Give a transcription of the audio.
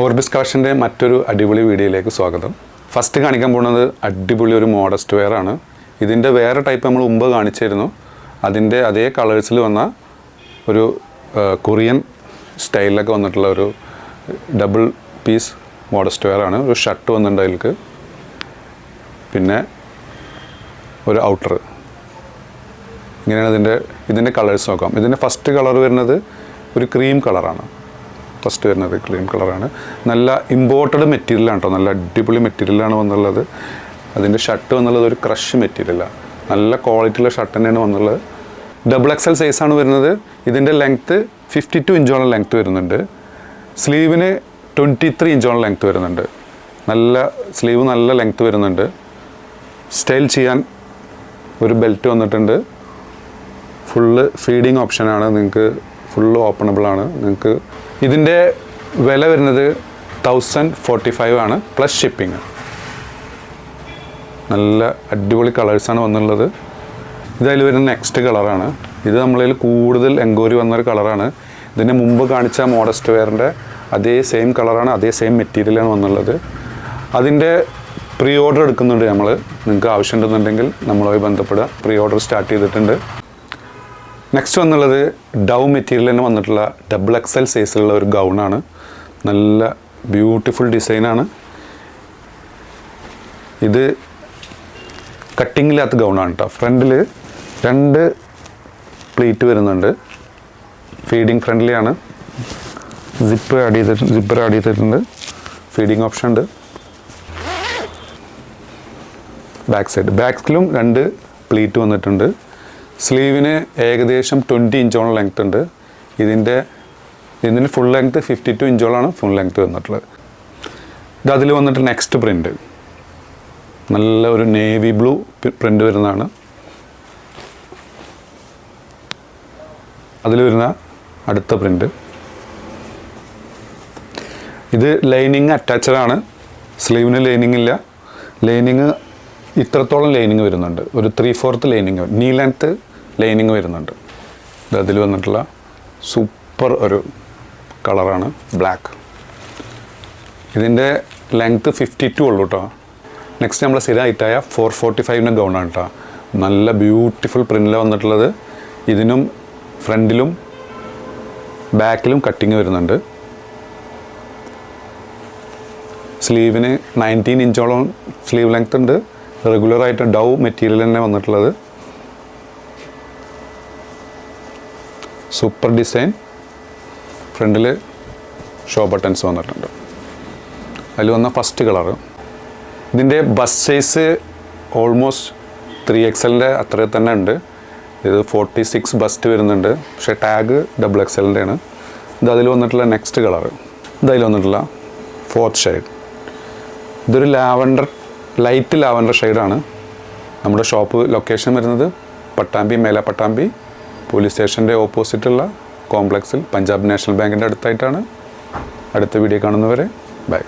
Orbis കളക്ഷന്റെ മറ്റൊരു അടിപൊളി വീഡിയോയിലേക്ക് സ്വാഗതം. ഫസ്റ്റ് കാണിക്കാൻ പോകുന്നത് അടിപൊളി ഒരു മോഡസ്റ്റ് വെയർ ആണ്. ഇതിന്റെ വേറെ ടൈപ്പ് നമ്മൾ മുമ്പ് കാണിച്ചിരുന്നു. അതിന്റെ അതേ കളേഴ്സിൽ വന്ന ഒരു കൊറിയൻ സ്റ്റൈലിലൊക്കെ വന്നിട്ടുള്ള ഒരു ഡബിൾ പീസ് മോഡസ്റ്റ് വെയർ ആണ്. ഒരു ഷർട്ട് വന്നിട്ടുണ്ട് അതിൽക്ക്. പിന്നെ ഒരു ഔട്ടർ ഇങ്ങനെയാണ് ഇതിന്റെ ഇതിന്റെ കളേഴ്സ് നോക്കാം. ഇതിന്റെ ഫസ്റ്റ് കളർ വരുന്നത് ഒരു ക്രീം കളറാണ് ഫസ്റ്റ് വരുന്നത് ക്രീം കളറാണ്. നല്ല ഇമ്പോർട്ടഡ് മെറ്റീരിയലാണ് കേട്ടോ നല്ല അടിപൊളി മെറ്റീരിയലാണ് വന്നുള്ളത്. അതിന്റെ ഷർട്ട് വന്നുള്ളത് ഒരു ക്രഷ് മെറ്റീരിയലാണ് നല്ല ക്വാളിറ്റിയുള്ള ഷർട്ട് തന്നെയാണ് വന്നുള്ളത്. ഡബിൾ എക്സൽ സൈസാണ് വരുന്നത്. ഇതിന്റെ ലെങ്ത്ത് ഫിഫ്റ്റി ടു ഇഞ്ചോളം ലെങ്ത്ത് വരുന്നുണ്ട്. സ്ലീവിന് ട്വന്റി ത്രീ ഇഞ്ചോളം ലെങ്ത്ത് വരുന്നുണ്ട്. നല്ല സ്ലീവ് നല്ല ലെങ്ത്ത് വരുന്നുണ്ട്. സ്റ്റൈൽ ചെയ്യാൻ ഒരു ബെൽറ്റ് വന്നിട്ടുണ്ട്. ഫുള്ള് ഫീഡിങ് ഓപ്ഷനാണ് നിങ്ങൾക്ക് ഫുള്ള് ഓപ്പണബിളാണ് നിങ്ങൾക്ക് ഇതിന്റെ വില വരുന്നത് തൗസൻഡ് ഫോർട്ടി ഫൈവ് ആണ് പ്ലസ് ഷിപ്പിംഗ് നല്ല അടിപൊളി കളേഴ്സാണ് വന്നുള്ളത് ഇതായാലും വരുന്ന നെക്സ്റ്റ് കളറാണ് ഇത് നമ്മളിൽ കൂടുതൽ എൻക്വയറി വന്നൊരു കളറാണ് ഇതിന് മുമ്പ് കാണിച്ച മോഡസ്റ്റ് വെയറിന്റെ അതേ സെയിം കളറാണ് അതേ സെയിം മെറ്റീരിയലാണ് വന്നുള്ളത് അതിന്റെ പ്രീ ഓർഡർ എടുക്കുന്നുണ്ട് നമ്മൾ നിങ്ങൾക്ക് ആവശ്യമുണ്ടെന്നുണ്ടെങ്കിൽ നമ്മളുമായി ബന്ധപ്പെടുക. പ്രീ ഓർഡർ സ്റ്റാർട്ട് ചെയ്തിട്ടുണ്ട്. നെക്സ്റ്റ് വന്നുള്ളത് ഡൗ മെറ്റീരിയൽ തന്നെ വന്നിട്ടുള്ള ഡബിൾ എക്സൽ സൈസിലുള്ള ഒരു ഗൗണാണ് നല്ല ബ്യൂട്ടിഫുൾ ഡിസൈനാണ് ഇത് കട്ടിങ്ങില്ലാത്ത ഗൗണാണ് കേട്ടോ ഫ്രണ്ടിൽ രണ്ട് പ്ലേറ്റ് വരുന്നുണ്ട്. ഫീഡിങ് ഫ്രണ്ട്ലിയാണ് സിപ്പ് ആഡ് ചെയ്തിട്ടുണ്ട് സിപ്പർ ആഡ് ചെയ്തിട്ടുണ്ട്. ഫീഡിങ് ഓപ്ഷൻ ഉണ്ട്. ബാക്ക് സൈഡ് ബാക്കിലും രണ്ട് പ്ലേറ്റ് വന്നിട്ടുണ്ട്. സ്ലീവിന് ഏകദേശം ട്വന്റി ഇഞ്ചോളം ലെങ്ത് ഉണ്ട്. ഇതിന്റെ ഇതിന് ഫുൾ ലെങ്ത് ഫിഫ്റ്റി ടു ഇഞ്ചോളാണ് ഫുൾ ലെങ്ത് വന്നിട്ടുള്ളത്. ഇത് അതിൽ വന്നിട്ട് നെക്സ്റ്റ് പ്രിന്റ് നല്ല ഒരു നേവി ബ്ലൂ പ്രിന്റ് വരുന്നതാണ്. അതിൽ വരുന്ന അടുത്ത പ്രിന്റ് ഇത് ലൈനിങ് അറ്റാച്ചഡാണ് സ്ലീവിന് ലൈനിങ് ഇല്ല. ലൈനിങ് ഇത്രത്തോളം ലൈനിങ് വരുന്നുണ്ട്. ഒരു three fourth lining knee length lining വരുന്നുണ്ട്. അതിൽ വന്നിട്ടുള്ള സൂപ്പർ ഒരു കളറാണ് ബ്ലാക്ക് ഇതിന്റെ ലെങ്ത്ത് ഫിഫ്റ്റി ടു ഉള്ളൂ കേട്ടോ നെക്സ്റ്റ് നമ്മൾ സ്ഥിരം ഐറ്റായ ഫോർ ഫോർട്ടി ഫൈവിന്റെ ഗൗണാണ് കേട്ടോ നല്ല ബ്യൂട്ടിഫുൾ പ്രിന്റിൽ വന്നിട്ടുള്ളത്. ഇതിനും ഫ്രണ്ടിലും ബാക്കിലും കട്ടിങ് വരുന്നുണ്ട്. സ്ലീവിന് നയന്റീൻ ഇഞ്ചോളം സ്ലീവ് ലെങ്ത് ഉണ്ട്. റെഗുലറായിട്ട് ഡൗ മെറ്റീരിയൽ തന്നെ വന്നിട്ടുള്ളത്. Super design. ഫ്രണ്ടിൽ ഷോ ബട്ടൺസ് വന്നിട്ടുണ്ട്. അതിൽ വന്ന ഫസ്റ്റ് കളർ ഇതിന്റെ ബസ് സൈസ് ഓൾമോസ്റ്റ് ത്രീ എക്സലിന്റെ അത്ര തന്നെ ഉണ്ട്. ഇത് ഫോർട്ടി സിക്സ് ബസ്റ്റ് വരുന്നുണ്ട്. പക്ഷേ ടാഗ് ഡബിൾ എക്സലിന്റെ ആണ് ഇത് അതിൽ വന്നിട്ടുള്ള നെക്സ്റ്റ് കളർ ഇത് അതിൽ വന്നിട്ടുള്ള ഫോർത്ത് ഷെയ്ഡ് ഇതൊരു ലാവൻഡർ ലൈറ്റ് ലാവൻഡർ ഷെയ്ഡാണ് നമ്മുടെ ഷോപ്പ് ലൊക്കേഷൻ വരുന്നത് പട്ടാമ്പി മേല പട്ടാമ്പി പോലീസ് സ്റ്റേഷന്റെ ഓപ്പോസിറ്റുള്ള കോംപ്ലക്സിൽ പഞ്ചാബ് നാഷണൽ ബാങ്കിന്റെ അടുത്തായിട്ടാണ്. അടുത്ത വീഡിയോ കാണുന്നവരെ ബൈ